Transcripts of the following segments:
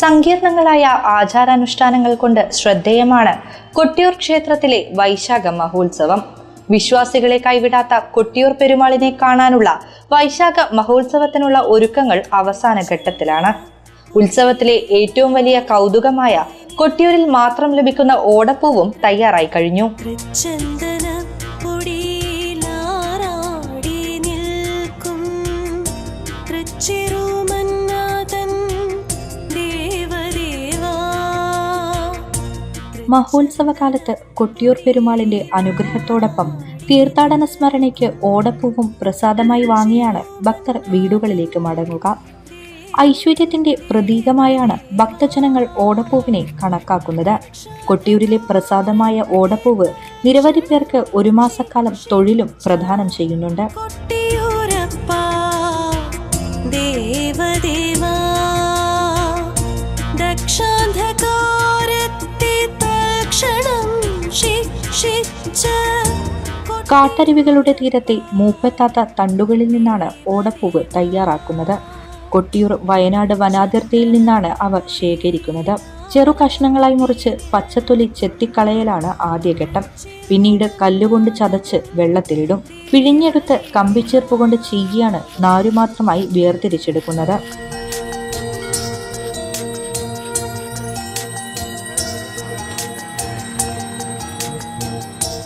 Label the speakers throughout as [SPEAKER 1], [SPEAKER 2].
[SPEAKER 1] സങ്കീർണങ്ങളായ ആചാരാനുഷ്ഠാനങ്ങൾ കൊണ്ട് ശ്രദ്ധേയമാണ് കൊട്ടിയൂർ ക്ഷേത്രത്തിലെ വൈശാഖ മഹോത്സവം. വിശ്വാസികളെ കൈവിടാത്ത കൊട്ടിയൂർ പെരുമാളിനെ കാണാനുള്ള വൈശാഖ മഹോത്സവത്തിനുള്ള ഒരുക്കങ്ങൾ അവസാന ഘട്ടത്തിലാണ്. ഉത്സവത്തിലെ ഏറ്റവും വലിയ കൗതുകമായ കൊട്ടിയൂരിൽ മാത്രം ലഭിക്കുന്ന ഓടപ്പൂവും തയ്യാറായി കഴിഞ്ഞു. മഹോത്സവകാലത്ത് കൊട്ടിയൂർ പെരുമാളിന്റെ അനുഗ്രഹത്തോടൊപ്പം തീർത്ഥാടന സ്മരണയ്ക്ക് ഓടപ്പൂവും പ്രസാദമായി വാങ്ങിയാണ് ഭക്തർ വീടുകളിലേക്ക് മടങ്ങുക. ഐശ്വര്യത്തിന്റെ പ്രതീകമായാണ് ഭക്തജനങ്ങൾ ഓടപ്പൂവിനെ കണക്കാക്കുന്നത്. കൊട്ടിയൂരിലെ പ്രസാദമായ ഓടപ്പൂവ് നിരവധി പേർക്ക് ഒരു മാസക്കാലം തൊഴിലും പ്രദാനം ചെയ്യുന്നുണ്ട്. കാട്ടരുവികളുടെ തീരത്തെ മൂപ്പെത്താത്ത തണ്ടുകളിൽ നിന്നാണ് ഓടപ്പൂവ് തയ്യാറാക്കുന്നത്. കൊട്ടിയൂർ വയനാട് വനാതിർത്തിയിൽ നിന്നാണ് അവ ശേഖരിക്കുന്നത്. ചെറു കഷ്ണങ്ങളായി മുറിച്ച് പച്ചത്തൊലി ചെത്തിക്കളയലാണ് ആദ്യഘട്ടം പിന്നീട് കല്ലുകൊണ്ട് ചതച്ച് വെള്ളത്തിലിടും. പിഴിഞ്ഞെടുത്ത് കമ്പിച്ചേർപ്പ് കൊണ്ട് ചീകിയാണ് നാരുമാത്രമായി വേർതിരിച്ചെടുക്കുന്നത്.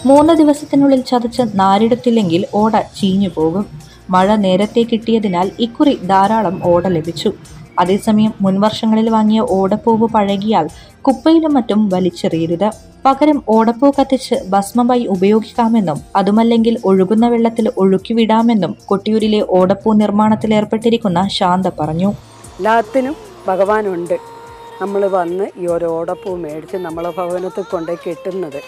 [SPEAKER 1] മൂന്ന് ദിവസത്തിനുള്ളിൽ ചതച്ച് നാരിടത്തില്ലെങ്കിൽ ഓട ചീഞ്ഞു പോകും. മഴ നേരത്തെ കിട്ടിയതിനാൽ ഇക്കുറി ധാരാളം ഓട ലഭിച്ചു. അതേസമയം മുൻവർഷങ്ങളിൽ വാങ്ങിയ ഓടപ്പൂവ് പഴകിയാൽ കുപ്പയിലും മറ്റും വലിച്ചെറിയരുത്. പകരം ഓടപ്പൂ കത്തിച്ച് ഭസ്മമായി ഉപയോഗിക്കാമെന്നും അതുമല്ലെങ്കിൽ ഒഴുകുന്ന വെള്ളത്തിൽ ഒഴുക്കിവിടാമെന്നും കൊട്ടിയൂരിലെ ഓടപ്പൂ നിർമ്മാണത്തിൽ ഏർപ്പെട്ടിരിക്കുന്ന ശാന്ത പറഞ്ഞു.
[SPEAKER 2] എല്ലാത്തിനും ഭഗവാനുണ്ട്. നമ്മൾ വന്ന് ഈ ഓരോ ഓടപ്പൂ മേടിച്ച് നമ്മളെ ഭവനത്തിൽ കൊണ്ടുപോയി കെട്ടുന്നത്.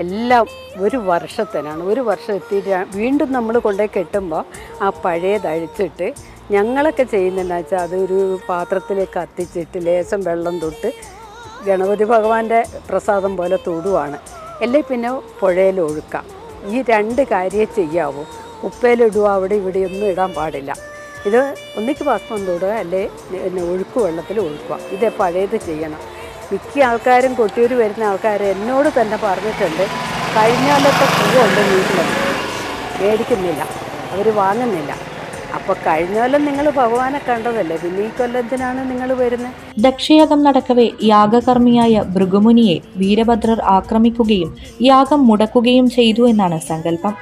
[SPEAKER 2] എല്ലാം ഒരു വർഷത്തിനാണ്. ഒരു വർഷം എത്തിയിട്ട് വീണ്ടും നമ്മൾ കൊണ്ടുപോയി കെട്ടുമ്പോൾ ആ പഴയതഴിച്ചിട്ട് ഞങ്ങളൊക്കെ ചെയ്യുന്നതെന്ന് വെച്ചാൽ അതൊരു പാത്രത്തിലേക്ക് കത്തിച്ചിട്ട് ലേശം വെള്ളം തൊട്ട് ഗണപതി ഭഗവാന്റെ പ്രസാദം പോലെ തൊടുവാണ്. അല്ലെ പിന്നെ പുഴയിൽ ഒഴുക്കാം. ഈ രണ്ട് കാര്യമേ ചെയ്യാവൂ. ഉപ്പയിലിടുക അവിടെ ഇവിടെ ഒന്നും ഇടാൻ പാടില്ല. ഇത് ഒന്നിക്ക് ഭസ്മം തൊടുക അല്ലെ? ഒഴുക്ക് വെള്ളത്തിൽ ഒഴുക്കുക. ഇത് പഴയത് ചെയ്യണം. മിക്ക ആൾക്കാരും കൊട്ടിയൂർ വരുന്ന ആൾക്കാർ എന്നോട് തന്നെ പറഞ്ഞിട്ടുണ്ട് കഴിഞ്ഞ കൊല്ലത്തെ പൂവുണ്ട് വീട്ടിലുണ്ട് മേടിക്കുന്നില്ല അവർ വാങ്ങുന്നില്ല. അപ്പോൾ കഴിഞ്ഞ കൊല്ലം നിങ്ങൾ ഭഗവാനെ കണ്ടതല്ലേ? പിന്നെ ഈ കൊല്ലത്തിനാണ് നിങ്ങൾ വരുന്നത്
[SPEAKER 1] ദക്ഷയാഗം നടക്കവേ യാഗകർമ്മിയായ ഭൃഗുമുനിയെ വീരഭദ്രർ ആക്രമിക്കുകയും യാഗം മുടക്കുകയും ചെയ്തു എന്നാണ് സങ്കല്പം.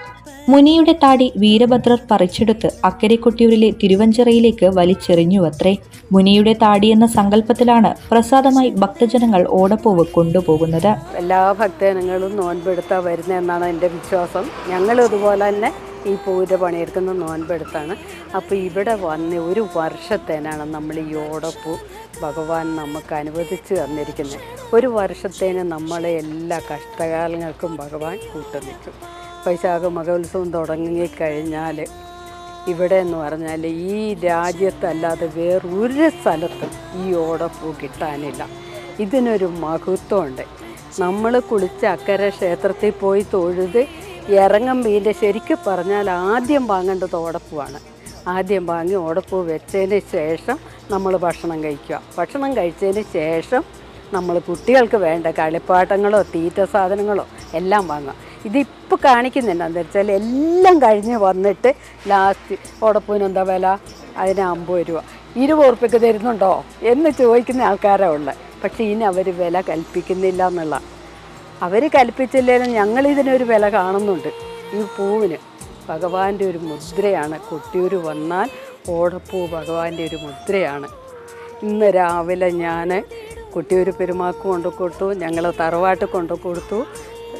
[SPEAKER 1] മുനിയുടെ താടി വീരഭദ്രർ പറിച്ചെടുത്ത് അക്കരെ കൊട്ടിയൂരിലെ തിരുവഞ്ചിറയിലേക്ക് വലിച്ചെറിഞ്ഞുവത്രേ. മുനിയുടെ താടി എന്ന സങ്കല്പത്തിലാണ് പ്രസാദമായി ഭക്തജനങ്ങൾ ഓടപ്പൂവ് കൊണ്ടുപോകുന്നത്.
[SPEAKER 2] എല്ലാ ഭക്തജനങ്ങളും നോൻപെടുത്താ വരുന്നതെന്നാണ് എന്റെ വിശ്വാസം. ഞങ്ങൾ ഇതുപോലെ തന്നെ ഈ പൂവിന്റെ പണിയെടുക്കുന്ന നോൻപെടുത്താണ്. അപ്പോൾ ഇവിടെ വന്ന് ഒരു വർഷത്തേനാണ് നമ്മൾ ഈ ഓടപ്പൂ ഭഗവാൻ നമുക്ക് അനുവദിച്ച് തന്നിരിക്കുന്നത്. ഒരു വർഷത്തേന് നമ്മളെ എല്ലാ കഷ്ടകാലങ്ങൾക്കും ഭഗവാൻ കൂട്ടുനിൽക്കും. വൈശാഖ മഹോത്സവം തുടങ്ങിക്കഴിഞ്ഞാൽ ഇവിടെ എന്ന് പറഞ്ഞാൽ ഈ രാജ്യത്തല്ലാതെ വേറൊരു സ്ഥലത്തും ഈ ഓടപ്പൂ കിട്ടാനില്ല. ഇതിനൊരു മഹത്വമുണ്ട്. നമ്മൾ കുളിച്ച് അക്കരെ ക്ഷേത്രത്തിൽ പോയി തൊഴുത് ഇറങ്ങം ഇതിന്റെ ശരിക്കും പറഞ്ഞാൽ ആദ്യം വാങ്ങേണ്ടത് ഓടപ്പൂവാണ്. ആദ്യം വാങ്ങി ഓടപ്പൂ വെച്ചതിന് ശേഷം നമ്മൾ ഭക്ഷണം കഴിക്കുക. ഭക്ഷണം കഴിച്ചതിന് ശേഷം നമ്മൾ കുട്ടികൾക്ക് വേണ്ട കളിപ്പാട്ടങ്ങളോ തീറ്റ സാധനങ്ങളോ എല്ലാം വാങ്ങാം ഇതിപ്പോൾ കാണിക്കുന്നുണ്ട് എന്താ വെച്ചാൽ എല്ലാം കഴിഞ്ഞ് വന്നിട്ട് ലാസ്റ്റ് ഓടപ്പൂവിന് എന്താ വില? അതിന് അമ്പത് രൂപ. ഇരുപത് ഉറുപ്പ്യക്ക് തരുന്നുണ്ടോ? എന്ന് ചോദിക്കുന്ന ആൾക്കാരാണ് ഉള്ളത് പക്ഷേ ഇനി അവർ വില കൽപ്പിക്കുന്നില്ല എന്നുള്ള. അവർ കൽപ്പിച്ചില്ലെങ്കിലും ഞങ്ങളിതിനൊരു വില കാണുന്നുണ്ട്. ഈ പൂവിന് ഭഗവാന്റെ ഒരു മുദ്രയാണ്. കൊട്ടിയൂർ വന്നാൽ ഓടപ്പൂ ഭഗവാന്റെ ഒരു മുദ്രയാണ്. ഇന്ന് രാവിലെ ഞാൻ കുട്ടിയൊരു പെരുമാക്ക് കൊണ്ടു കൊടുത്തു ഞങ്ങൾ തറവാട്ട് കൊണ്ടു കൊടുത്തു.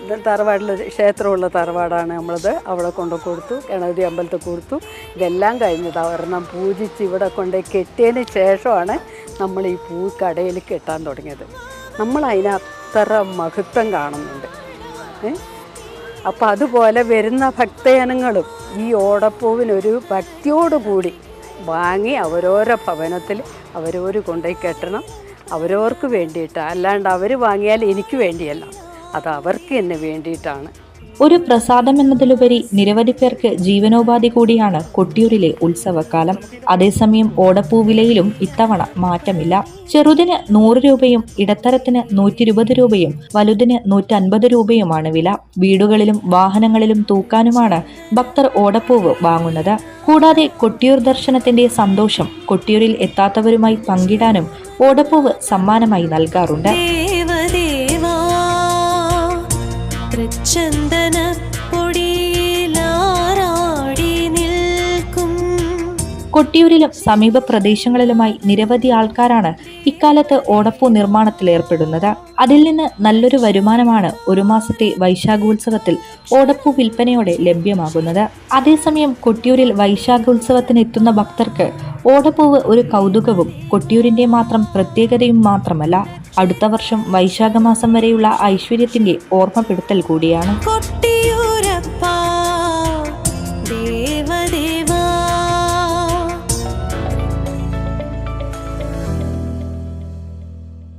[SPEAKER 2] ഇത് തറവാട്ടിൽ ക്ഷേത്രമുള്ള തറവാടാണ് നമ്മളത്. അവിടെ കൊണ്ട് കൊടുത്തു ഗണപതി അമ്പലത്തിൽ കൊടുത്തു. ഇതെല്ലാം കഴിഞ്ഞത് ഒരെണ്ണം പൂജിച്ച് ഇവിടെ കൊണ്ട് കെട്ടിയതിന് ശേഷമാണ് നമ്മൾ ഈ പൂ കടയിൽ കെട്ടാൻ തുടങ്ങിയത്. നമ്മൾ അതിനത്ര മഹത്വം കാണുന്നുണ്ട്. അപ്പോൾ അപ്പം അതുപോലെ വരുന്ന ഭക്തജനങ്ങളും ഈ ഓടപ്പൂവിനൊരു ഭക്തിയോടുകൂടി വാങ്ങി അവരോരോ ഭവനത്തിൽ അവരോര് കൊണ്ടുപോയി കെട്ടണം. അവരവർക്ക് വേണ്ടിയിട്ട്. അല്ലാണ്ട് അവർ വാങ്ങിയാൽ എനിക്ക് വേണ്ടിയല്ല. അത് അവർക്ക് തന്നെ വേണ്ടിയിട്ടാണ്.
[SPEAKER 1] ഒരു പ്രസാദം എന്നതിലുപരി നിരവധി പേർക്ക് ജീവനോപാധി കൂടിയാണ് കൊട്ടിയൂരിലെ ഉത്സവകാലം. അതേസമയം ഓടപ്പൂ വിലയിലും ഇത്തവണ മാറ്റമില്ല. ചെറുതിന് നൂറ് രൂപയും ഇടത്തരത്തിന് നൂറ്റി ഇരുപത് രൂപയും വലുതിന് നൂറ്റൻപത് രൂപയുമാണ് വില. വീടുകളിലും വാഹനങ്ങളിലും തൂക്കാനുമാണ് ഭക്തർ ഓടപ്പൂവ് വാങ്ങുന്നത്. കൂടാതെ കൊട്ടിയൂർ ദർശനത്തിന്റെ സന്തോഷം കൊട്ടിയൂരിൽ എത്താത്തവരുമായി പങ്കിടാനും ഓടപ്പൂവ് സമ്മാനമായി നൽകാറുണ്ട്.
[SPEAKER 3] തൃച്ചന്ദന
[SPEAKER 1] കൊട്ടിയൂരിലും സമീപ പ്രദേശങ്ങളിലുമായി നിരവധി ആൾക്കാരാണ് ഇക്കാലത്ത് ഓടപ്പൂ നിർമ്മാണത്തിൽ ഏർപ്പെടുന്നത്. അതിൽ നിന്ന് നല്ലൊരു വരുമാനമാണ് ഒരു മാസത്തെ വൈശാഖോത്സവത്തിൽ ഓടപ്പൂ വിൽപ്പനയോടെ ലഭ്യമാകുന്നത്. അതേസമയം കൊട്ടിയൂരിൽ വൈശാഖോത്സവത്തിന് എത്തുന്ന ഭക്തർക്ക് ഓടപ്പൂവ് ഒരു കൗതുകവും കൊട്ടിയൂരിന്റെ മാത്രം പ്രത്യേകതയും മാത്രമല്ല. അടുത്ത വർഷം വൈശാഖമാസം വരെയുള്ള ഐശ്വര്യത്തിന്റെ ഓർമ്മപ്പെടുത്തൽ കൂടിയാണ്.